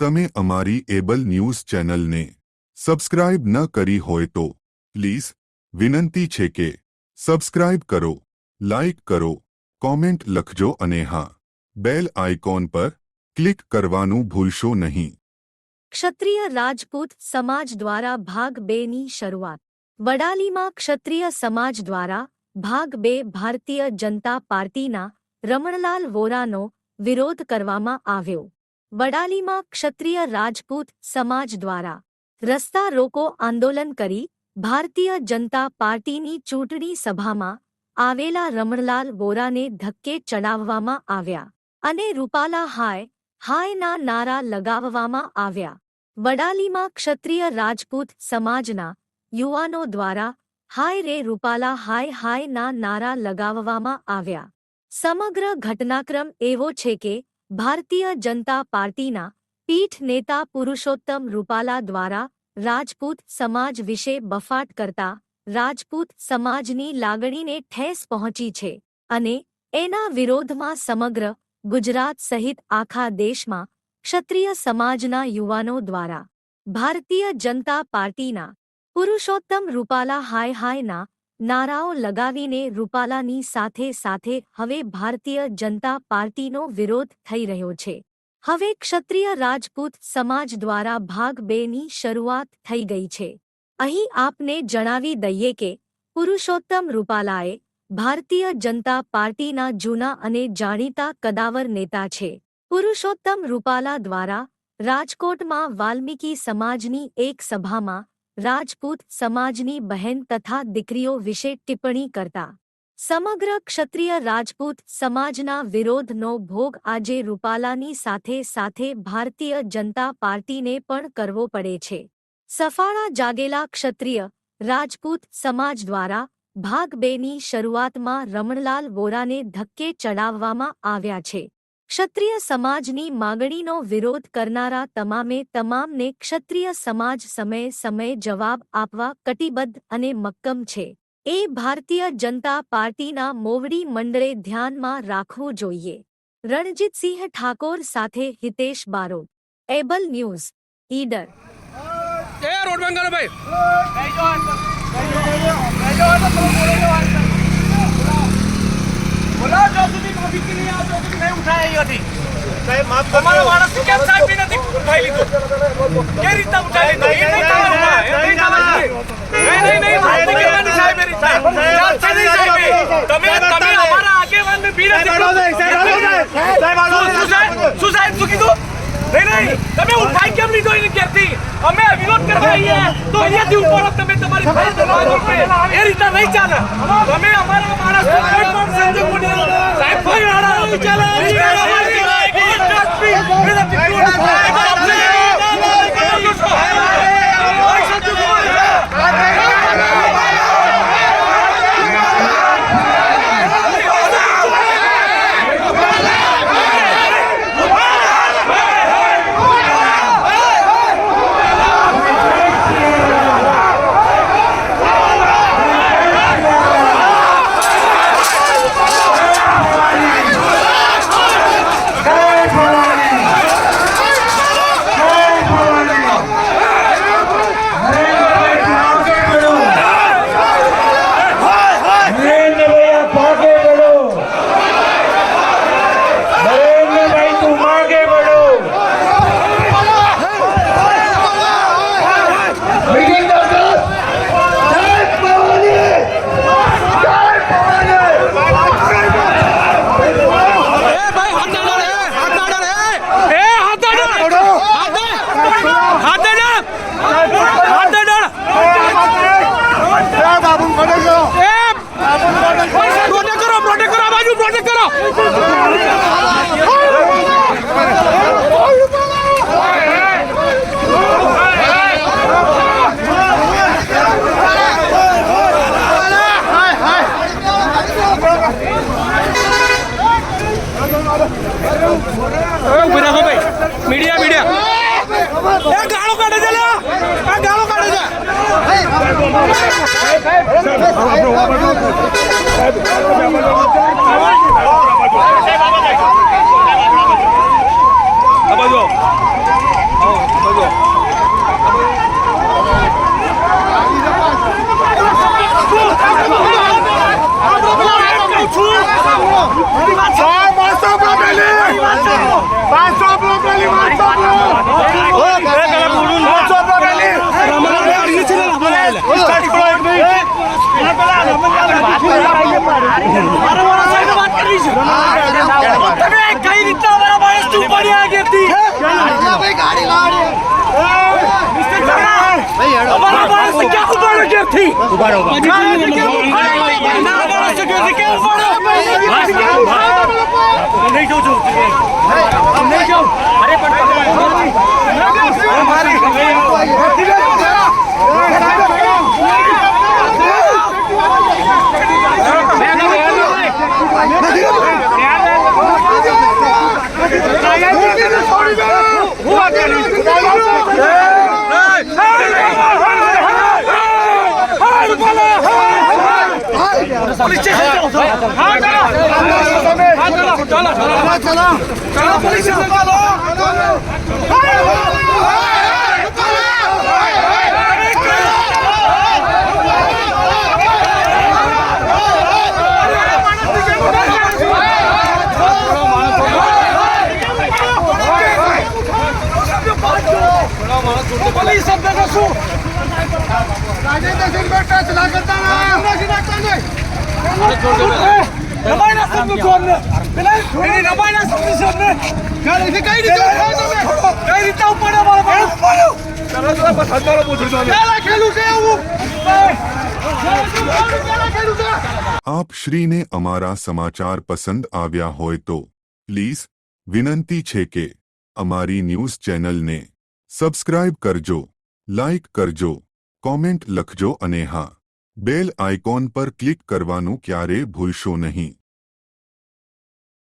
તમે અમારી able news ચેનલને સબસ્ક્રાઇબ ન કરી હોય તો પ્લીઝ વિનંતી છે કે સબસ્ક્રાઇબ કરો, લાઇક કરો, કોમેન્ટ લખજો અને હા, બેલ આઇકોન પર ક્લિક કરવાનું ભૂલશો નહીં. ક્ષત્રિય રાજપૂત સમાજ દ્વારા ભાગ બેની શરૂઆત. વડાલીમાં ક્ષત્રિય સમાજ દ્વારા ભાગ બે ભારતીય જનતા પાર્ટીના રમણલાલ વોરાનો વિરોધ કરવામાં આવ્યો. વડાલીમાં ક્ષત્રિય રાજપૂત સમાજ દ્વારા રસ્તા રોકો આંદોલન કરી ભારતીય જનતા પાર્ટીની ચૂંટણી સભામાં આવેલા રમણલાલ વોરાને ધક્કે ચડાવવામાં આવ્યા અને રૂપાલા હાય, હાયના નારા લગાવવામાં આવ્યા. વડાલીમાં ક્ષત્રિય રાજપૂત સમાજના યુવાનો દ્વારા હાય રે રૂપાલા હાય, હાયના નારા લગાવવામાં આવ્યા. સમગ્ર ઘટનાક્રમ એવો છે કે ભારતીય જનતા પાર્ટીના પીઠ નેતા પુરુષોત્તમ રૂપાલા દ્વારા રાજપૂત સમાજ વિશે બફાટ કરતા રાજપૂત સમાજની લાગણીને ઠેસ પહોંચી છે અને એના વિરોધમાં સમગ્ર ગુજરાત સહિત આખા દેશમાં ક્ષત્રિય સમાજના યુવાનો દ્વારા ભારતીય જનતા પાર્ટીના પુરુષોત્તમ રૂપાલા હાય હાયના નારાઓ લગાવીને રૂપાલાની સાથે સાથે હવે ભારતીય જનતા પાર્ટીનો વિરોધ થઈ રહ્યો છે. હવે ક્ષત્રિય રાજપૂત સમાજ દ્વારા ભાગ બેની શરૂઆત થઈ ગઈ છે. અહીં આપને જણાવી દઈએ કે પુરુષોત્તમ રૂપાલાએ ભારતીય જનતા પાર્ટીના જૂના અને જાણીતા કદાવર નેતા છે. પુરુષોત્તમ રૂપાલા દ્વારા રાજકોટમાં વાલ્મીકી સમાજની એક સભામાં રાજપૂત સમાજની બહેન તથા દીકરીઓ વિશે ટિપ્પણી કરતા, સમગ્ર ક્ષત્રિય રાજપૂત સમાજના વિરોધનો ભોગ આજે રૂપાલાની સાથે સાથે ભારતીય જનતા પાર્ટીને પણ કરવો પડે છે. સફાળા જાગેલા ક્ષત્રિય રાજપૂત સમાજ દ્વારા ભાગ બેની શરૂઆતમાં રમણલાલ વોરાને ધક્કે ચડાવવામાં આવ્યા છે. ક્ષત્રિય સમાજની માગણીનો વિરોધ કરનારા તમામે તમામને ક્ષત્રિય સમાજ સમયે સમયે જવાબ આપવા કટિબદ્ધ અને મક્કમ છે એ ભારતીય જનતા પાર્ટીના મોવડી મંડળે ધ્યાનમાં રાખવું જોઈએ રણજીતસિંહ ઠાકોર સાથે હિતેશ બારોટ એબલ ન્યૂઝ ઈડર એ રોડ બંધ ભાઈ બોલા જો સુધી માફી કે નહીં આ જો સુધી નહીં ઉઠાય અહીંયાથી સાહેબ માફ તમારા માણસથી કેમ સાહેબ બી નથી ઉઠાઈ લીધો? કે રીતના ઉઠાઈ લીધો? એ નહીં થવાનું એ નહીં થવાનું નહીં નહીં નહીં વાત નહીં કરવાની સાહેબ એ રીતના ચાલશે નહીં સાહેબ તમે તમે અમારા આગેવાનને બી નથી શું- શું સાહેબ શું સાહેબ શું કીધું? નહીં નહીં તમે ઉઠાઈ કેમ લીધો એની ઘેરથી? અમે વિરોધ કરવા આવીએ તો અહીંયાથી તમે તમારી. એ રીતના નહીં ચાલે. તમે અમારા માણસ કોઈ પણ સંજોગો નહીં સાહેબ કોઈ হাত છે આ બાજુ આવો. મારા માણસ છે તમે કઈ રીતના અમારા માણસ તું પડી આ ગેરથી મિસ્ટર ચાવડા, અમારા માણસ ક્યાં ગેરથી કેમ ઉપાડો નહીં જોઉં છું નહીં જાઉં અરે પોલીસ સ્ટેશન ચાલો હા ચાલો હા ચાલો ચાલો ચાલો ચાલો પોલીસ સ્ટેશન ચાલો પોલીસ શબ્દ શું રમાયના શબ્દ છો અમને પેલા એની રમાયના શબ્દ છે અમને કઈ રીતે કઈ રીતે ઉપાડે મારા માણસ પેલા ખેલું છે એવું આપ શ્રીને અમારા સમાચાર પસંદ આવ્યા હોય તો પ્લીઝ વિનંતી છે કે અમારી ન્યૂઝ ચેનલને સબસ્ક્રાઇબ કરજો લાઇક કરજો કોમેન્ટ લખજો અને હા બેલ આઇકોન પર ક્લિક કરવાનું ક્યારેય ભૂલશો નહીં.